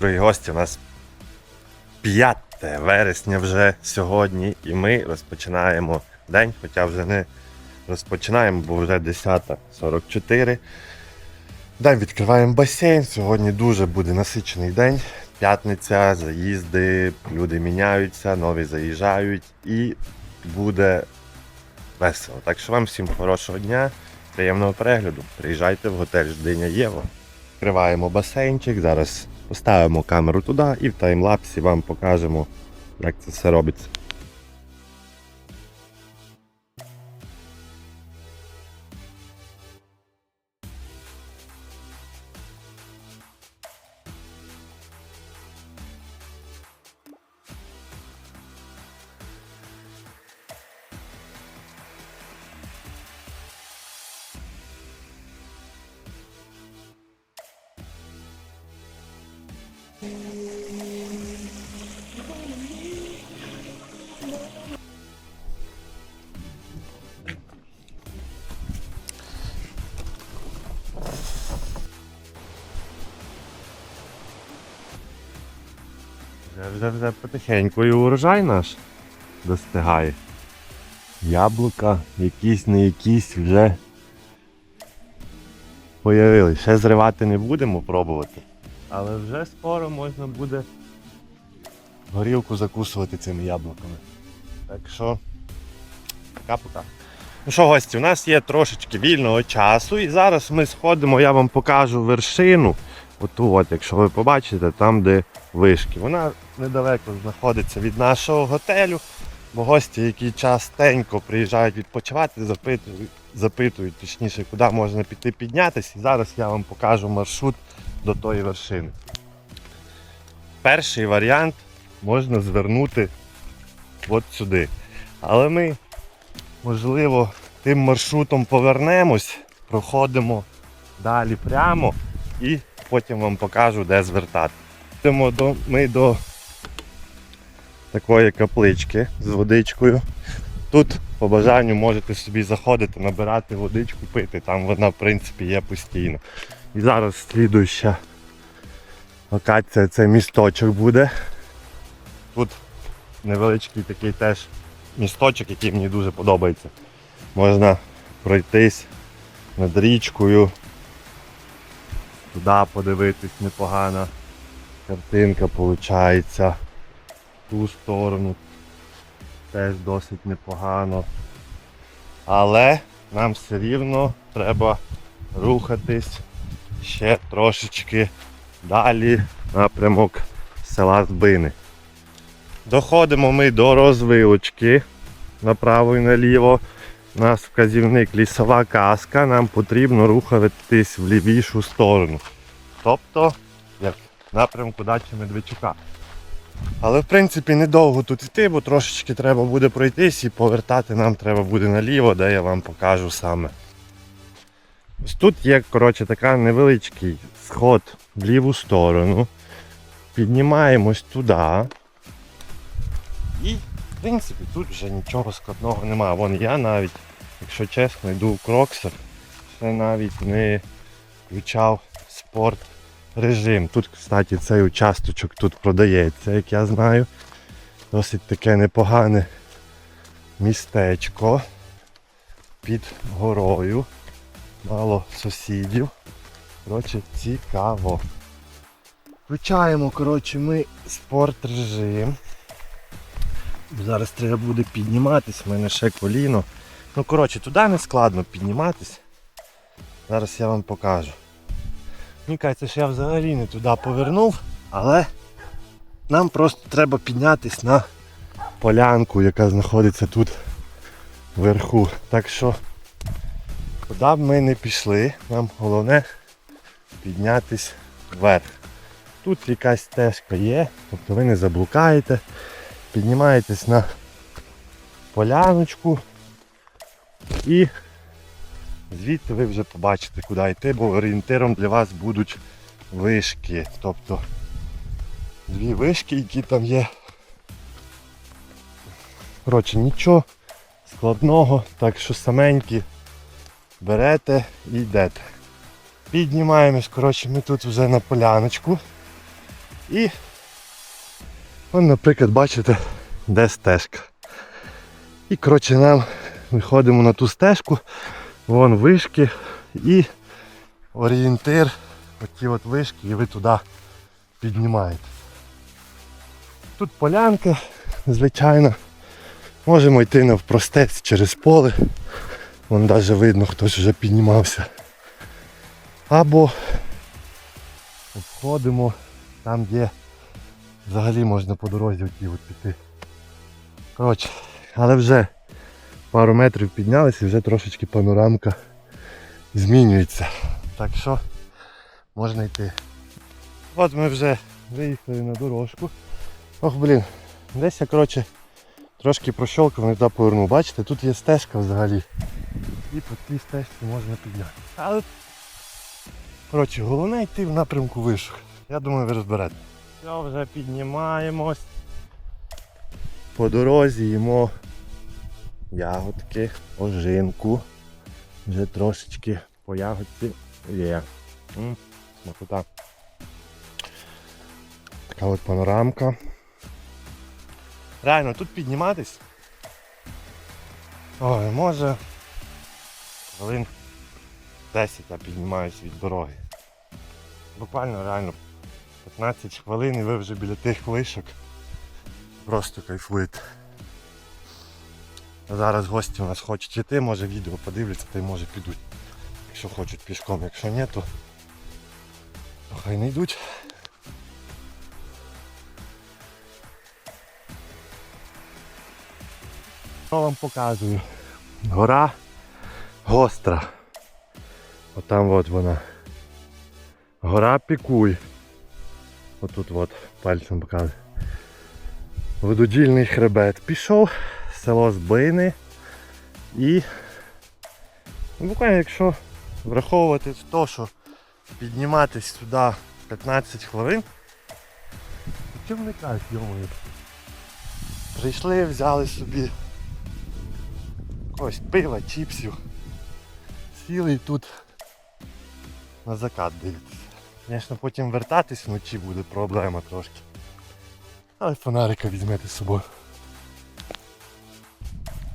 Дорогі гості, у нас 5 вересня вже сьогодні, і ми розпочинаємо день, хоча вже не розпочинаємо, бо вже 10.44. День відкриваємо басейн. Сьогодні дуже буде насичений день. П'ятниця, заїзди, люди міняються, нові заїжджають і буде весело. Так що вам всім хорошого дня, приємного перегляду. Приїжджайте в готель Ждиня Єво. Відкриваємо басейнчик. Зараз поставимо камеру туди і в таймлапсі вам покажемо, як це все робиться. Вже вже вже потихеньку і урожай наш достигає. Яблука, якісь не якісь вже появились. Ще зривати не будемо пробувати. Але вже скоро можна буде горілку закусувати цими яблуками. Так що, пока-пока. Ну що, гості, у нас є трошечки вільного часу, і зараз ми сходимо, я вам покажу вершину. Оту от, якщо ви побачите, там, де вишки. Вона недалеко знаходиться від нашого готелю, бо гості, які частенько приїжджають відпочивати, запитують, запитують точніше, куди можна піти піднятися. І зараз я вам покажу маршрут до тої вершини. Перший варіант можна звернути от сюди. Але ми, можливо, тим маршрутом повернемось, проходимо далі прямо і потім вам покажу, де звертати. Йдемо до, ми до такої каплички з водичкою. Тут по бажанню можете собі заходити, набирати водичку, пити. Там вона в принципі є постійно. І зараз слідуюча локація це місточок буде. Тут невеличкий такий теж місточок, який мені дуже подобається. Можна пройтись над річкою, туди подивитись непогана картинка виходить. Ту сторону теж досить непогано. Але нам все рівно треба рухатись ще трошечки далі напрямок села Збини. Доходимо ми до розвилочки направо і наліво. У нас вказівник лісова каска, нам потрібно рухатись в лівішу сторону. Тобто, як напрямку дачі Медведчука. Але в принципі недовго тут йти, бо трошечки треба буде пройтись і повертати нам треба буде наліво, де я вам покажу саме. Ось тут є коротше, така невеличкий сход в ліву сторону. Піднімаємось туди. І в принципі тут вже нічого складного немає. Вон я навіть, якщо чесно, йду в кроксах, ще навіть не включав спорт режим. Тут, кстати, цей участочок тут продається, як я знаю. Досить таке непогане містечко під горою. Мало сусідів. Коротше, цікаво. Включаємо коротше, ми спорт режим. Зараз треба буде підніматись, в мене ще коліно. Ну коротше, туди не складно підніматись. Зараз я вам покажу. Мені кажеться, що я взагалі не туди повернув, але нам просто треба піднятись на полянку, яка знаходиться тут вверху. Так що, куди б ми не пішли, нам головне піднятись вверх. Тут якась стежка є, тобто ви не заблукаєте, піднімаєтесь на поляночку і звідти ви вже побачите, куди йти, бо орієнтиром для вас будуть вишки. Тобто дві вишки, які там є. Коротше, нічого складного, так що саменькі берете і йдете. Піднімаємось, коротше, ми тут вже на поляночку. І, вон, наприклад, бачите, де стежка. І коротше нам виходимо на ту стежку, вон вишки і орієнтир, оті от вишки, і ви туди піднімаєте. Тут полянка, звичайно. Можемо йти навпростець через поле. Вон навіть видно, хтось вже піднімався. Або обходимо там, де взагалі можна по дорозі оті от піти. Коротше, але вже пару метрів піднялися і вже трошечки панорамка змінюється. Так що можна йти. От ми вже виїхали на дорожку. Ох, блін, десь я коротше трошки прощолкав, не туди повернув. Бачите, тут є стежка взагалі. І по цій стежці можна підняти. Але коротше, головне йти в напрямку вишок. Я думаю, ви розберете. Все, вже піднімаємось. По дорозі їмо ягодки, ожинку. Вже трошечки по ягодці є. М. Така от панорамка. Реально, тут підніматись. Ой, може. Хвилин 10 я піднімаюсь від дороги. Буквально реально 15 хвилин і ви вже біля тих вишок. Просто кайфуєте. Зараз гості у нас хочуть йти, може відео подивляться, та й може підуть. Якщо хочуть пішком, якщо ні, то, то хай не йдуть. Що вам показую? Гора гостра. Отам от вона. Гора Пікуй. Отут от пальцем показую. Вододільний хребет пішов, село Збини і ну, буквально якщо враховувати те, що підніматись сюди 15 хвилин, чим не кажуть, йомою. Прийшли, взяли собі якогось пива, чіпсів, сіли і тут на закат дивитися. Звісно, потім вертатись вночі буде проблема трошки. Але фонарика візьмете з собою.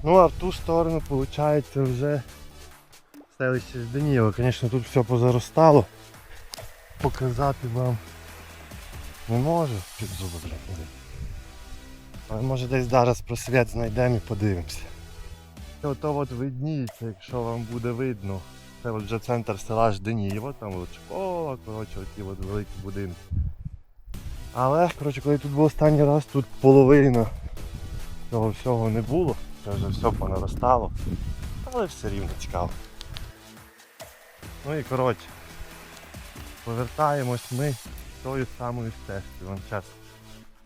Ну а в ту сторону виходить вже селище Зданієво. Звісно, тут все позаростало. Показати вам не можу. Під зуби, блядь, Але може десь зараз просвіт знайдемо і подивимося. Ото от видніється, якщо вам буде видно. Це от вже центр села Жденієво, там от школа, коротше, оті от великі будинки. Але, коротше, коли тут був останній раз, тут половина цього всього не було. Це вже все понаростало. Але все рівно цікаво. Ну і коротше, повертаємось ми тою самою стежкою. Зараз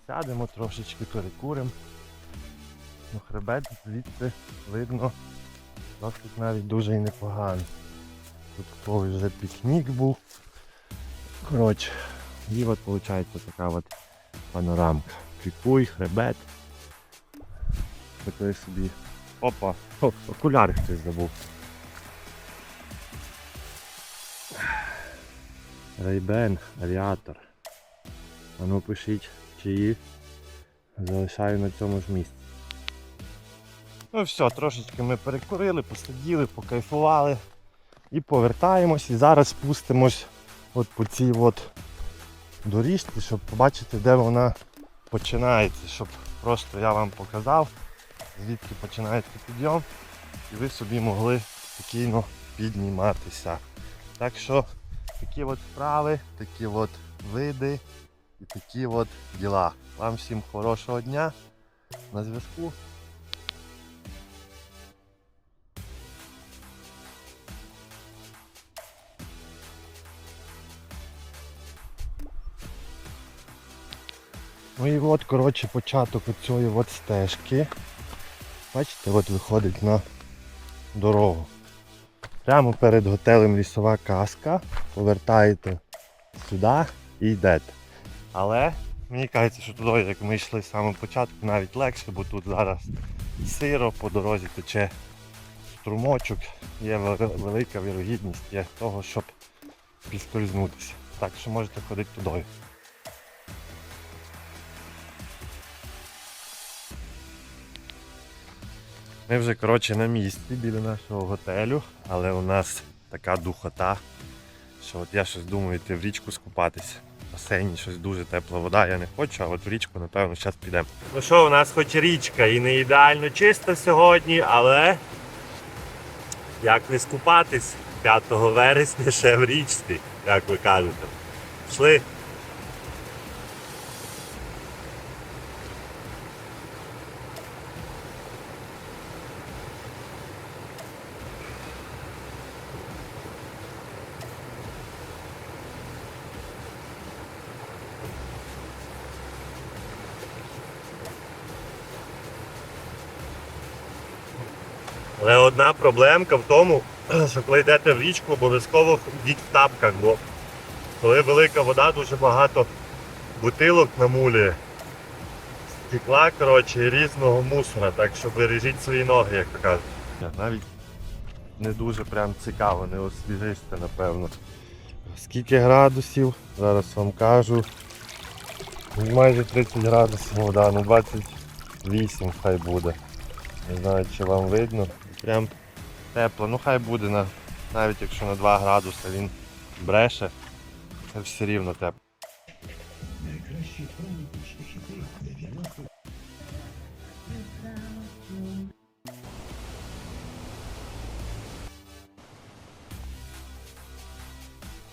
сядемо трошечки перекуримо. Ну хребет звідси видно досить навіть дуже і непогано. Тут той вже пікнік був. Коротше, і от виходить така от панорамка. Пікуй, хребет. Такий собі. Опа! О, окуляри хтось забув. Рейбен, авіатор. А пишіть, чиї. Залишаю на цьому ж місці. Ну все, трошечки ми перекурили, посиділи, покайфували і повертаємось. І зараз спустимось от по цій от доріжці, щоб побачити, де вона починається, щоб просто я вам показав, звідки починається підйом, і ви собі могли спокійно підніматися. Так що такі от справи, такі от види і такі от діла. Вам всім хорошого дня. На зв'язку. Ну і от, коротше, початок цієї от стежки. Бачите, от виходить на дорогу. Прямо перед готелем лісова казка. Повертаєте сюди і йдете. Але мені кажеться, що туди, як ми йшли з самого початку, навіть легше, бо тут зараз сиро, по дорозі тече струмочок, є велика вірогідність є того, щоб підскользнутися. Так що можете ходити туди. Ми вже коротше на місці біля нашого готелю, але у нас така духота, що от я щось думаю йти в річку скупатися. В басейні щось дуже тепла вода, я не хочу, а от в річку, напевно, зараз підемо. Ну що, у нас хоч річка і не ідеально чиста сьогодні, але як не скупатись 5 вересня ще в річці, як ви кажете. Пішли. Але одна проблемка в тому, що коли йдете в річку, обов'язково йдіть в тапках, бо коли велика вода, дуже багато бутилок намулює. Стекла, коротше, різного мусора, так що бережіть свої ноги, як то кажуть. Навіть не дуже прям цікаво, не освіжишся, напевно. Скільки градусів, зараз вам кажу. Майже 30 градусів вода, ну 28 хай буде. Не знаю, чи вам видно. Прям тепло. Ну хай буде на, навіть якщо на 2 градуси він бреше, це все рівно тепло. Найкращі романтичні хіти 90-х.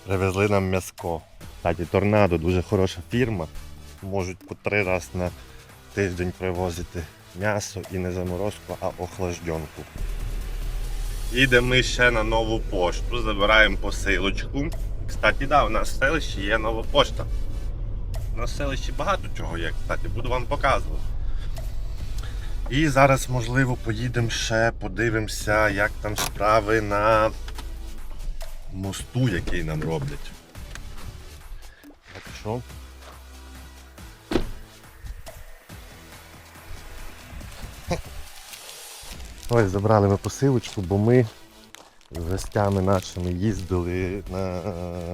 Привезли нам м'яско. Кстати, торнадо дуже хороша фірма. Можуть по три рази на тиждень привозити м'ясо і не заморозку, а охлажденку. Їдемо ми ще на нову пошту, забираємо посилочку. Кстати, да, у нас в селищі є нова пошта. У нас в селищі багато чого є, кстати, буду вам показувати. І зараз, можливо, поїдемо ще, подивимося, як там справи на мосту, який нам роблять. Так що. Ось забрали ми посилочку, бо ми з гостями нашими їздили на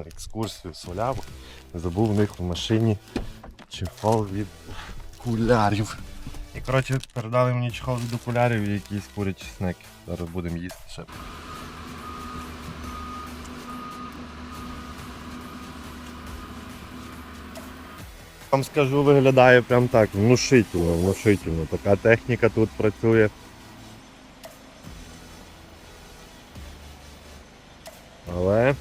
екскурсію в Соляву. Забув в них у машині чехол від окулярів. І коротше передали мені чехол від окулярів і якісь курячі снеки. Зараз будемо їсти ще. Вам скажу, виглядає прям так внушительно, внушительно. Така техніка тут працює. Але.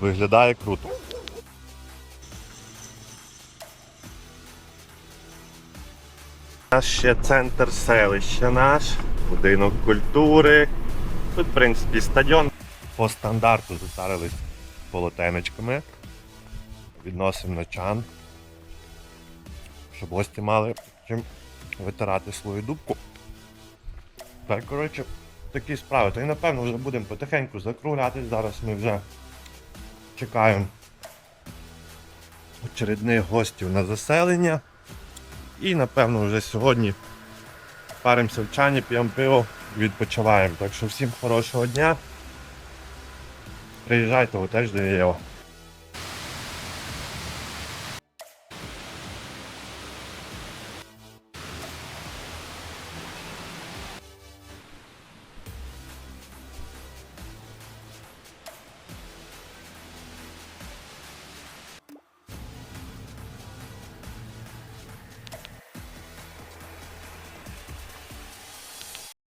Виглядає круто. У нас ще центр селища наш, будинок культури. Тут, в принципі, стадіон. По стандарту затарились полотенечками. Відносимо на чан. Щоб гості мали чим витирати свою дубку. Так, коротше, такі справи. Та й напевно вже будемо потихеньку закруглятись. Зараз ми вже чекаємо очередних гостів на заселення. І напевно вже сьогодні паримося в чані, п'ємо пиво, відпочиваємо. Так що всім хорошого дня. Приїжджайте, готель Дев'єво.